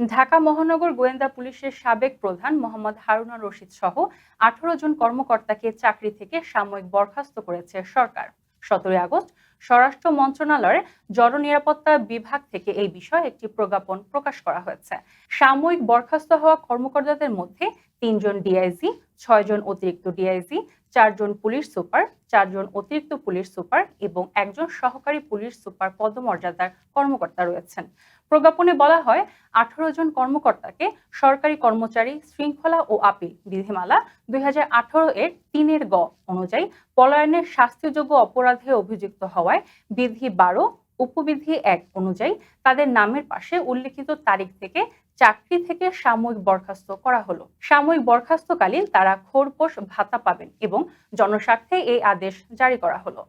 ঢাকা মহানগর গোয়েন্দা পুলিশের সাবেক প্রধান মোহাম্মদ হারুনা রশিদ সহ আঠারো জন কর্মকর্তাকে চাকরি থেকে সাময়িক বরখাস্ত করেছে সরকার। সতেরোই আগস্ট স্বরাষ্ট্র মন্ত্রণালয়ের জননিরাপত্তা বিভাগ থেকে এই বিষয়ে একটি প্রজ্ঞাপন প্রকাশ করা হয়েছে। সাময়িক বরখাস্ত হওয়া কর্মকর্তাদের মধ্যে তিনজন ডিআইজি, ছয়জন অতিরিক্ত ডিআইজি চারজন পুলিশ সুপার, চারজন অতিরিক্ত পুলিশ সুপার এবং একজন সহকারী পুলিশ সুপার পদমর্যাদার কর্মকর্তা রয়েছেন। প্রজ্ঞাপনে বলা হয়, আঠারো জন কর্মকর্তাকে সরকারি কর্মচারী শৃঙ্খলা ও আপিল বিধিমালা দুই হাজার আঠারো এর তিনের গ অনুযায়ী পলায়নের শাস্তিযোগ্য অপরাধে অভিযুক্ত হওয়ায় বিধি বারো উপবিধি এক অনুযায়ী তাদের নামের পাশে উল্লেখিত তারিখ থেকে চাকরি থেকে সাময়িক বরখাস্ত করা হলো। সাময়িক বরখাস্তকালীন তারা খোরপোশ ভাতা পাবেন এবং জনস্বার্থে এই আদেশ জারি করা হলো।